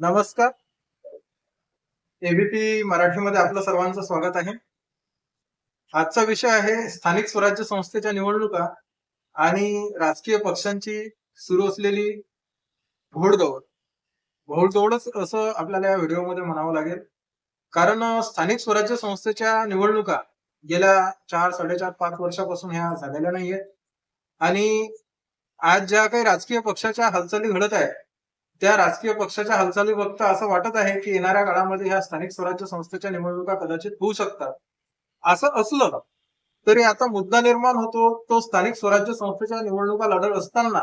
नमस्कार. एबीपी मराठीमध्ये आपलं सर्वांचं स्वागत आहे. आजचा विषय आहे स्थानिक स्वराज्य संस्थेच्या निवडणुका आणि राजकीय पक्षांची सुरू असलेली घोडदौड. घोडदौडच असं आपल्याला या व्हिडिओमध्ये म्हणावं लागेल. कारण स्थानिक स्वराज्य संस्थेच्या निवडणुका गेल्या चार साडेचार पाच वर्षापासून ह्या झालेल्या नाहीयेत. आणि आज ज्या काही राजकीय पक्षाच्या हालचाली घडत आहेत त्या राजकीय पक्षाच्या हालचाली बघता असं वाटत आहे की येणाऱ्या काळामध्ये ह्या स्थानिक स्वराज्य संस्थेच्या निवडणुका कदाचित होऊ शकतात. असं असलं तरी आता मुद्दा निर्माण होतो तो स्थानिक स्वराज्य संस्थेच्या निवडणुका लढत असताना.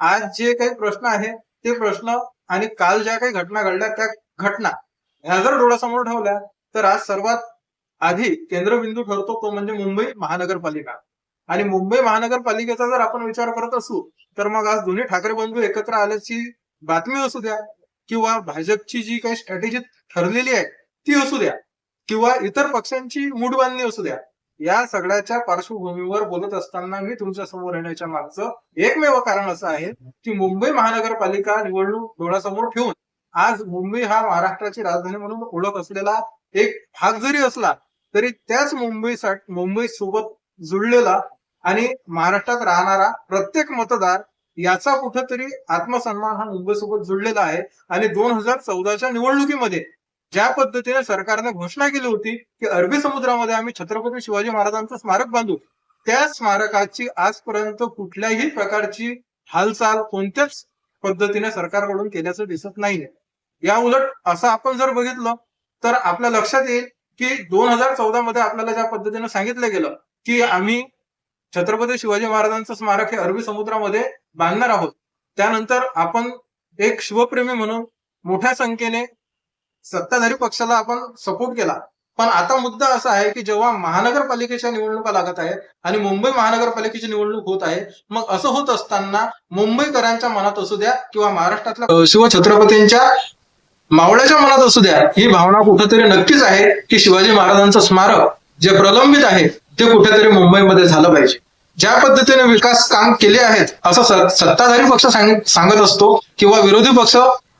आज जे काही प्रश्न आहे ते प्रश्न आणि काल ज्या काही घटना घडल्या त्या घटना ह्या जर डोळ्यासमोर ठेवल्या तर आज सर्वात आधी केंद्रबिंदू ठरतो तो म्हणजे मुंबई महानगरपालिका. आणि मुंबई महानगरपालिकेचा जर आपण विचार करत असू तर मग आज दोन्ही ठाकरे बंधू एकत्र आल्याची बातमी असू द्या किंवा भाजपची जी काही स्ट्रॅटेजी ठरलेली आहे ती असू द्या किंवा इतर पक्षांची मूड बांधणी असू द्या या सगळ्याच्या पार्श्वभूमीवर बोलत असताना मी तुमच्यासमोर येण्याच्या मागचं एकमेव कारण असं आहे की मुंबई महानगरपालिका निवडणूक डोळ्यासमोर ठेवून आज मुंबई हा महाराष्ट्राची राजधानी म्हणून ओळख असलेला एक भाग जरी असला तरी त्याच मुंबईसाठी मुंबई सोबत जुळलेला आणि महाराष्ट्रात राहणारा प्रत्येक मतदार याचा कुठंतरी आत्मसन्मान हा मुंबईसोबत जुळलेला आहे. आणि दोन हजार चौदाच्या निवडणुकीमध्ये ज्या पद्धतीने सरकारने घोषणा केली होती की अरबी समुद्रामध्ये आम्ही छत्रपती शिवाजी महाराजांचं स्मारक बांधू त्या स्मारकाची आजपर्यंत कुठल्याही प्रकारची हालचाल कोणत्याच पद्धतीने सरकारकडून केल्याचं दिसत नाहीये. या उलट असं आपण जर बघितलं तर आपल्या लक्षात येईल की दोन हजार चौदा मध्ये आपल्याला ज्या पद्धतीने सांगितलं गेलं की आम्ही छत्रपती शिवाजी महाराजांचं स्मारक हे अरबी समुद्रामध्ये बांधणार आहोत. त्यानंतर आपण एक शिवप्रेमी म्हणून मोठ्या संख्येने सत्ताधारी पक्षाला आपण सपोर्ट केला. पण आता मुद्दा असा आहे की जेव्हा महानगरपालिकेच्या निवडणुका लागत आहेत आणि मुंबई महानगरपालिकेची निवडणूक होत आहे मग असं होत असताना मुंबईकरांच्या मनात असू द्या किंवा महाराष्ट्रातल्या शिवछत्रपतींच्या मावळ्याच्या मनात असू द्या ही भावना कुठेतरी नक्कीच आहे की शिवाजी महाराजांचं स्मारक जे प्रलंबित आहे ते कुठेतरी मुंबईमध्ये झालं पाहिजे. ज्या पद्धतीने विकास काम केले आहेत असं सत्ताधारी पक्ष सांगत असतो किंवा विरोधी पक्ष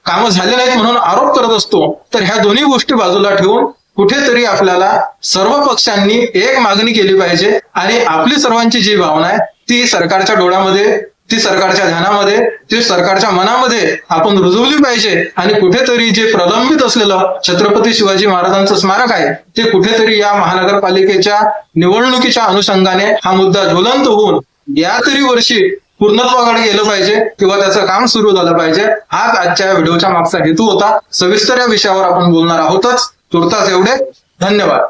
कामं झाले नाहीत म्हणून आरोप करत असतो तर ह्या दोन्ही गोष्टी बाजूला ठेवून कुठेतरी आपल्याला सर्व पक्षांनी एक मागणी केली पाहिजे आणि आपली सर्वांची जी भावना आहे ती सरकारच्या डोळ्यामध्ये ती सरकारच्या ध्यानामध्ये ती सरकारच्या मनामध्ये आपण रुजवली पाहिजे. आणि कुठेतरी जे प्रलंबित असलेलं छत्रपती शिवाजी महाराजांचं स्मारक आहे ते कुठेतरी या महानगरपालिकेच्या निवडणुकीच्या अनुषंगाने हा मुद्दा ज्वलंत होऊन या तरी वर्षी पूर्णत्वाकडे गेलं पाहिजे किंवा त्याचं काम सुरू झालं पाहिजे हाच आजच्या व्हिडिओच्या मागचा हेतू होता. सविस्तर या विषयावर आपण बोलणार आहोतच. तुर्तास एवढे. धन्यवाद.